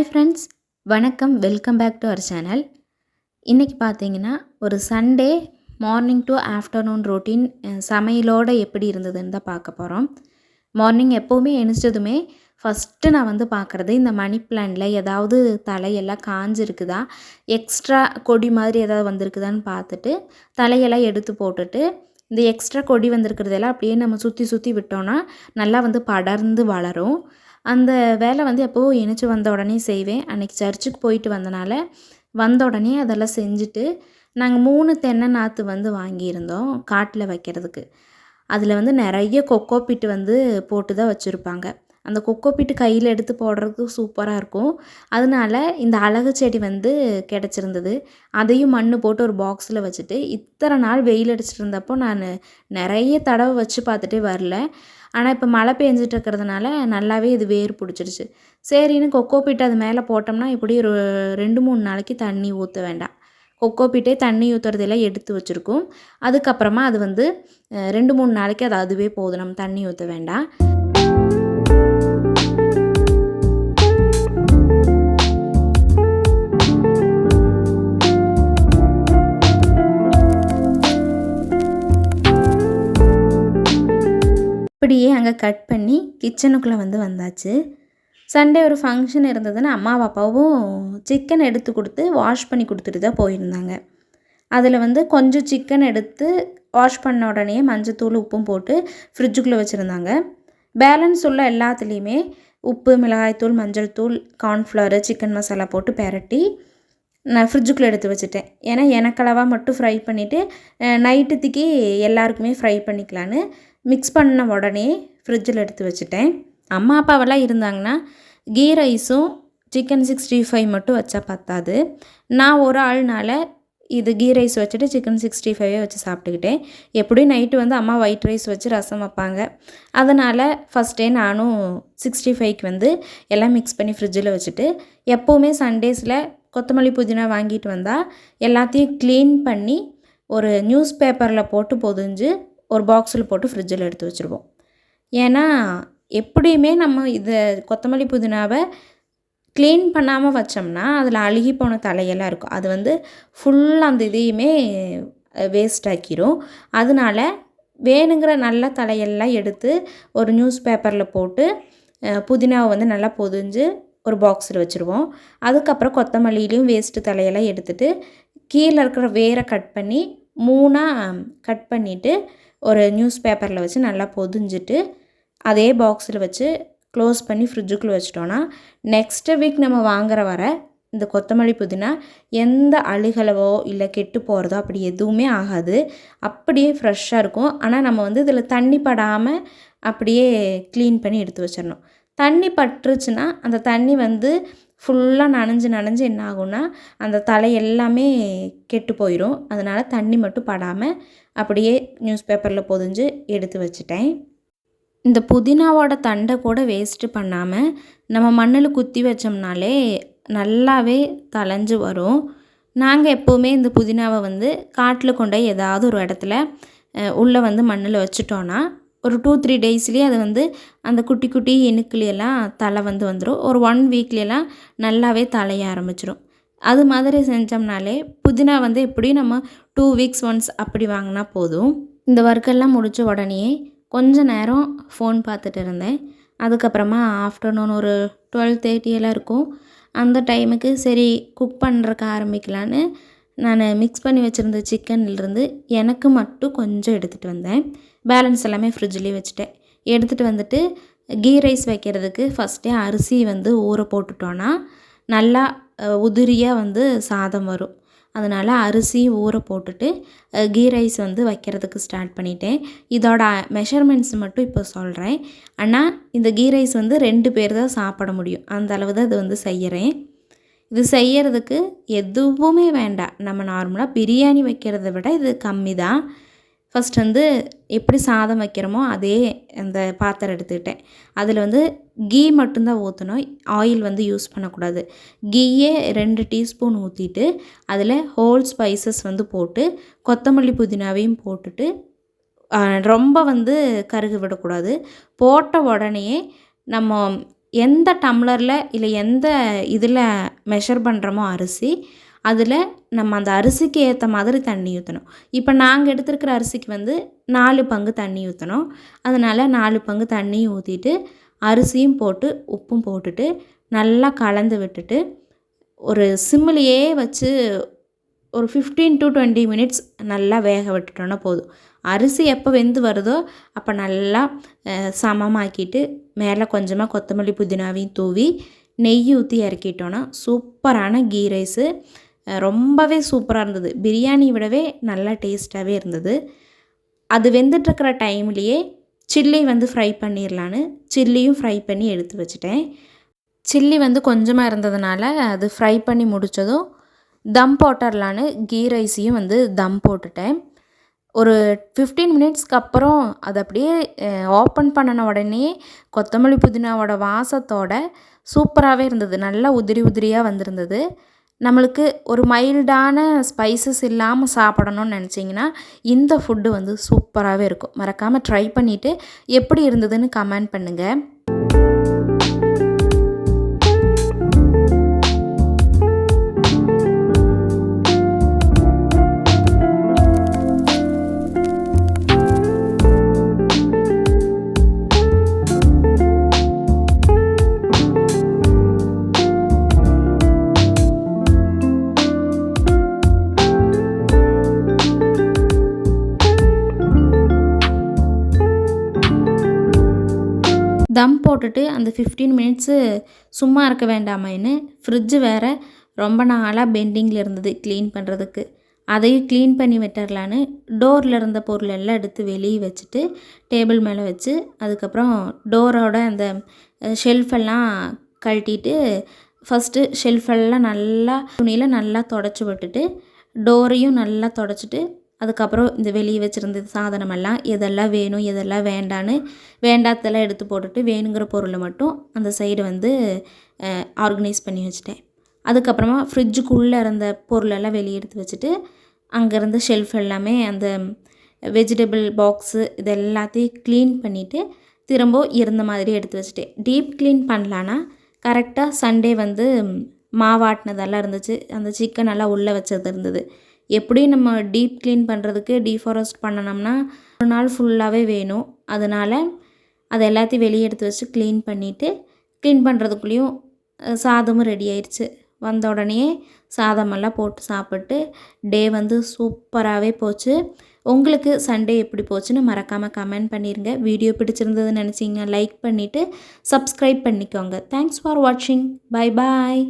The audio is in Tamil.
ஹாய் ஃப்ரெண்ட்ஸ் வணக்கம் welcome back to our channel இன்றைக்கி பார்த்தீங்கன்னா ஒரு Sunday morning to afternoon routine சமையலோடு எப்படி இருந்ததுன்னு தான் பார்க்க போகிறோம் மார்னிங் எப்போவுமே எழுந்ததுமே ஃபஸ்ட்டு நான் வந்து பார்க்குறது இந்த மணி பிளான்டில் ஏதாவது தலையெல்லாம் காஞ்சிருக்குதா? எக்ஸ்ட்ரா கொடி மாதிரி ஏதாவது வந்திருக்குதான்னு பார்த்துட்டு தலையெல்லாம் எடுத்து போட்டுட்டு இந்த எக்ஸ்ட்ரா கொடி வந்திருக்கிறதெல்லாம் அப்படியே நம்ம சுற்றி சுற்றி விட்டோன்னா நல்லா வந்து படர்ந்து வளரும். அந்த வேலை வந்து எப்போவும் இணைச்சி வந்த உடனே செய்வேன். அன்றைக்கி சர்ச்சுக்கு போயிட்டு வந்தனால வந்த உடனே அதெல்லாம் செஞ்சுட்டு நாங்கள் மூணு தென்னை நாற்று வந்து வாங்கியிருந்தோம் காட்டில் வைக்கிறதுக்கு. அதில் வந்து நிறைய கொக்கோ பிட்டு வந்து போட்டு தான் வச்சுருப்பாங்க. அந்த கொக்கோ பிட்டு கையில் எடுத்து போடுறதுக்கு சூப்பராக இருக்கும். அதனால இந்த அழகு செடி வந்து கிடச்சிருந்தது. அதையும் மண் போட்டு ஒரு பாக்ஸில் வச்சுட்டு இத்தனை நாள் வெயில் அடிச்சிட்டு இருந்தப்போ நான் நிறைய தடவை வச்சு பார்த்துட்டே வரல. ஆனால் இப்போ மழை பெஞ்சிட்டு இருக்கிறதுனால நல்லாவே இது வேர் பிடிச்சிருச்சு சரின்னு கொக்கோ பீட் அது மேலே போட்டோம்னா இப்படி ஒரு ரெண்டு மூணு நாளைக்கு தண்ணி ஊற்ற வேண்டாம். கொக்கோ பீட்டே தண்ணி ஊற்றுறதெல்லாம் எடுத்து வச்சுருக்கோம். அதுக்கப்புறமா அது வந்து ரெண்டு மூணு நாளைக்கு அது அதுவே போதும். நம்ம தண்ணி ஊற்ற வேண்டாம். நாங்கள் அங்கே கட் பண்ணி கிச்சனுக்குள்ளே வந்து வந்தாச்சு. சண்டே ஒரு ஃபங்க்ஷன் இருந்ததுன்னு அம்மா பாப்பாவும் சிக்கன் எடுத்து கொடுத்து வாஷ் பண்ணி கொடுத்துட்டு தான் போயிருந்தாங்க. அதில் வந்து கொஞ்சம் சிக்கன் எடுத்து வாஷ் பண்ண உடனே மஞ்சத்தூள் உப்பும் போட்டு ஃப்ரிட்ஜுக்குள்ளே வச்சுருந்தாங்க. பேலன்ஸ் உள்ள எல்லாத்துலேயுமே உப்பு மிளகாய்த்தூள் மஞ்சள் தூள் கார்ன்ஃப்ளவரு சிக்கன் மசாலா போட்டு பெரட்டி நான் ஃப்ரிட்ஜுக்குள்ளே எடுத்து வச்சுட்டேன். ஏன்னா எனக்களவாக மட்டும் ஃப்ரை பண்ணிவிட்டு நைட்டுத்துக்கு எல்லாருக்குமே ஃப்ரை பண்ணிக்கலான்னு மிக்ஸ் பண்ண உடனே ஃப்ரிட்ஜில் எடுத்து வச்சுட்டேன். அம்மா அப்பாவெல்லாம் இருந்தாங்கன்னா கீ ரைஸும் சிக்கன் சிக்ஸ்டி ஃபைவ் மட்டும் வச்சா பத்தாது. நான் ஒரு ஆள்னால இது கீ ரைஸ் வச்சுட்டு சிக்கன் சிக்ஸ்டி ஃபைவே வச்சு சாப்பிட்டுக்கிட்டேன். எப்படியும் நைட்டு வந்து அம்மா ஒயிட் ரைஸ் வச்சு ரசம் வைப்பாங்க. அதனால் ஃபஸ்ட்டே நானும் சிக்ஸ்டி ஃபைவ்க்கு வந்து எல்லாம் மிக்ஸ் பண்ணி ஃப்ரிட்ஜில் வச்சுட்டு எப்போவுமே சண்டேஸில் கொத்தமல்லி புதினா வாங்கிட்டு வந்தால் எல்லாத்தையும் க்ளீன் பண்ணி ஒரு நியூஸ் பேப்பரில் போட்டு பொதிஞ்சு ஒரு பாக்ஸில் போட்டு ஃப்ரிட்ஜில் எடுத்து வச்சுருவோம். ஏன்னா எப்படியுமே நம்ம இதை கொத்தமல்லி புதினாவை க்ளீன் பண்ணாமல் வச்சோம்னா அதில் அழுகி போன தலையெல்லாம் இருக்கும். அது வந்து ஃபுல் அந்த இதையுமே வேஸ்ட் ஆக்கிரும். அதனால் வேணுங்கிற நல்ல தலையெல்லாம் எடுத்து ஒரு நியூஸ் பேப்பரில் போட்டு புதினாவை வந்து நல்லா பொதிஞ்சு ஒரு பாக்ஸில் வச்சுருவோம். அதுக்கப்புறம் கொத்தமல்லியிலையும் வேஸ்ட்டு தலையெல்லாம் எடுத்துகிட்டு கீழே இருக்கிற வேரை கட் பண்ணி மூணாக கட் பண்ணிவிட்டு ஒரு நியூஸ் பேப்பரில் வச்சு நல்லா பொதிஞ்சிட்டு அதே பாக்ஸில் வச்சு க்ளோஸ் பண்ணி ஃப்ரிட்ஜுக்குள்ளே வச்சிட்டோன்னா நெக்ஸ்ட்டு வீக் நம்ம வாங்குற வர இந்த கொத்தமல்லி புதினா எந்த அழுகலவோ இல்லை கெட்டு போகிறதோ அப்படி எதுவுமே ஆகாது. அப்படியே ஃப்ரெஷ்ஷாக இருக்கும். ஆனால் நம்ம வந்து இதில் தண்ணி படாமல் அப்படியே க்ளீன் பண்ணி எடுத்து வச்சிடணும். தண்ணி பட்டுருச்சுன்னா அந்த தண்ணி வந்து ஃபுல்லாக நனைஞ்சு நனைஞ்சு என்ன ஆகும்னா அந்த தலை எல்லாமே கெட்டு போயிடும் அதனால் தண்ணி மட்டும் படாமல் அப்படியே நியூஸ் பேப்பரில் பொதிஞ்சு எடுத்து வச்சுட்டேன். இந்த புதினாவோட தண்டை கூட வேஸ்ட்டு பண்ணாமல் நம்ம மண்ணில் குத்தி வச்சோம்னாலே நல்லாவே தலைஞ்சு வரும். நாங்கள் எப்போவுமே இந்த புதினாவை வந்து காட்டில் கொண்டு ஏதாவது ஒரு இடத்துல உள்ளே வந்து மண்ணில் வச்சுட்டோன்னா ஒரு டூ த்ரீ டேஸ்லேயே அது வந்து அந்த குட்டி குட்டி இணுக்குலையெல்லாம் தலை வந்து வந்துடும் ஒரு ஒன் வீக்லையெல்லாம் நல்லாவே தலைய ஆரம்பிச்சிடும் அது மாதிரி செஞ்சோம்னாலே புதினா வந்து எப்படியும் நம்ம டூ வீக்ஸ் ஒன்ஸ் அப்படி வாங்கினா போதும். இந்த ஒர்க்கெல்லாம் முடித்த உடனே கொஞ்ச நேரம் ஃபோன் பார்த்துட்டு இருந்தேன். அதுக்கப்புறமா ஆஃப்டர்நூன் ஒரு டுவெல் தேர்ட்டியெல்லாம் இருக்கும். அந்த டைமுக்கு சரி குக் பண்ணுறக்க ஆரம்பிக்கலான்னு நான் மிக்ஸ் பண்ணி வச்சுருந்த சிக்கன்லேருந்து எனக்கு மட்டும் கொஞ்சம் எடுத்துகிட்டு வந்தேன். பேலன்ஸ் எல்லாமே ஃப்ரிட்ஜ்லேயே வச்சுட்டேன். எடுத்துகிட்டு வந்துட்டு கீ ரைஸ் வைக்கிறதுக்கு ஃபஸ்ட்டே அரிசி வந்து ஊற போட்டுட்டோன்னா நல்லா உதிரியாக வந்து சாதம் வரும். அதனால் அரிசி ஊற போட்டுட்டு கீ ரைஸ் வந்து வைக்கிறதுக்கு ஸ்டார்ட் பண்ணிட்டேன். இதோட மெஷர்மெண்ட்ஸ் மட்டும் இப்போ சொல்கிறேன் ஆனால் இந்த கீ ரைஸ் வந்து ரெண்டு பேர் தான் சாப்பிட முடியும். அந்த அளவு தான் இது வந்து செய்கிறேன் இது செய்கிறதுக்கு எதுவுமே வேண்டாம். நம்ம நார்மலாக பிரியாணி வைக்கிறத விட இது கம்மி தான். ஃபஸ்ட் வந்து எப்படி சாதம் வைக்கிறோமோ அதே அந்த பாத்திரம் எடுத்துக்கிட்டேன். அதில் வந்து கீ மட்டும்தான் ஊற்றணும் ஆயில் வந்து யூஸ் பண்ணக்கூடாது. கீயே ரெண்டு டீஸ்பூன் ஊற்றிட்டு அதில் ஹோல் ஸ்பைசஸ் வந்து போட்டு கொத்தமல்லி புதினாவையும் போட்டுட்டு ரொம்ப வந்து கருகு விடக்கூடாது. போட்ட உடனேயே நம்ம எந்த டம்ளரில் இல்லை எந்த இதில் மெஷர் பண்ணுறோமோ அரிசி அதில் நம்ம அந்த அரிசிக்கு ஏற்ற மாதிரி தண்ணி ஊற்றணும் இப்போ நாங்கள் எடுத்துருக்கிற அரிசிக்கு வந்து நாலு பங்கு தண்ணி ஊற்றணும் அதனால் நாலு பங்கு தண்ணியும் ஊற்றிட்டு அரிசியும் போட்டு உப்பும் போட்டுட்டு நல்லா கலந்து விட்டுட்டு ஒரு சிம்மிலேயே வச்சு ஒரு ஃபிஃப்டீன் டு டுவெண்ட்டி மினிட்ஸ் நல்லா வேக விட்டுட்டோன்னா போதும். அரிசி எப்போ வெந்து வருதோ அப்போ நல்லா சமமாக்கிட்டு மேலே கொஞ்சமாக கொத்தமல்லி புதினாவையும் தூவி நெய் ஊற்றி இறக்கிட்டோன்னா சூப்பரான கீ ரைஸு. ரொம்பவே சூப்பராக இருந்தது. பிரியாணி விடவே நல்லா டேஸ்ட்டாகவே இருந்தது. அது வெந்துட்டுருக்கிற டைம்லேயே சில்லி வந்து ஃப்ரை பண்ணிடலான்னு சில்லியும் ஃப்ரை பண்ணி எடுத்து வச்சுட்டேன். சில்லி வந்து கொஞ்சமாக இருந்ததுனால அது ஃப்ரை பண்ணி முடித்ததும் தம் போட்டுடலான்னு கீ ரைஸையும் வந்து தம் போட்டுட்டேன். ஒரு ஃபிஃப்டீன் மினிட்ஸ்க்கு அப்புறம் அது அப்படியே ஓப்பன் பண்ணின உடனே கொத்தமல்லி புதினாவோட வாசத்தோட சூப்பராகவே இருந்தது. நல்லா உதிரி உதிரியாக வந்திருந்தது. நம்மளுக்கு ஒரு மைல்டான ஸ்பைசஸ் இல்லாமல் சாப்பிடணும்னு நினச்சிங்கன்னா இந்த ஃபுட்டு வந்து சூப்பராகவே இருக்கும். மறக்காமல் ட்ரை பண்ணிவிட்டு எப்படி இருந்ததுன்னு கமெண்ட் பண்ணுங்கள் தம் போட்டுட்டு அந்த ஃபிஃப்டீன் மினிட்ஸு சும்மா இருக்க வேண்டாமேன்னு ஃப்ரிட்ஜு வேறு ரொம்ப நாளாக பெண்டிங்கில் இருந்தது க்ளீன் பண்ணுறதுக்கு அதையும் க்ளீன் பண்ணி விட்டுறலான்னு டோரில் இருந்த பொருள் எல்லாம் எடுத்து வெளியே வச்சுட்டு டேபிள் மேலே வச்சு அதுக்கப்புறம் டோரோட அந்த ஷெல்ஃபெல்லாம் கழட்டிட்டு ஃபஸ்ட்டு ஷெல்ஃபெல்லாம் நல்லா துணியில் நல்லா தொடச்சி விட்டுட்டு டோரையும் நல்லா தொடச்சிட்டு அதுக்கப்புறம் இந்த வெளியே வச்சுருந்த சாதனமெல்லாம் எதெல்லாம் வேணும் எதெல்லாம் வேண்டான்னு வேண்டாத்தெல்லாம் எடுத்து போட்டுட்டு வேணுங்கிற பொருளை மட்டும் அந்த சைடு வந்து ஆர்கனைஸ் பண்ணி வச்சுட்டேன். அதுக்கப்புறமா ஃப்ரிட்ஜுக்குள்ளே இருந்த பொருளெல்லாம் வெளியே எடுத்து வச்சுட்டு அங்கேருந்து ஷெல்ஃப் எல்லாமே அந்த வெஜிடபிள் பாக்ஸு இது எல்லாத்தையும் க்ளீன் பண்ணிவிட்டு திரும்ப இருந்த மாதிரி எடுத்து வச்சுட்டேன். டீப் க்ளீன் பண்ணலான்னா கரெக்டாக சண்டே வந்து மாவாட்டினதெல்லாம் இருந்துச்சு. அந்த சிக்கன் எல்லாம் உள்ளே வச்சது இருந்தது. எப்படியும் நம்ம டீப் க்ளீன் பண்ணுறதுக்கு டீஃபாரஸ்ட் பண்ணணும்னா ஒரு நாள் ஃபுல்லாகவே வேணும். அதனால் அதை எல்லாத்தையும் வெளியே எடுத்து வச்சு க்ளீன் பண்ணிவிட்டு க்ளீன் பண்ணுறதுக்குள்ளேயும் சாதமும் ரெடி ஆயிடுச்சு வந்த உடனே சாதமெல்லாம் போட்டு சாப்பிட்டு டே வந்து சூப்பராகவே போச்சு. உங்களுக்கு சண்டே எப்படி போச்சுன்னு மறக்காமல் கமெண்ட் பண்ணிடுங்க வீடியோ பிடிச்சிருந்ததுன்னு நினச்சிங்க லைக் பண்ணிவிட்டு சப்ஸ்கிரைப் பண்ணிக்கோங்க. தேங்க்ஸ் ஃபார் வாட்சிங் பை பாய்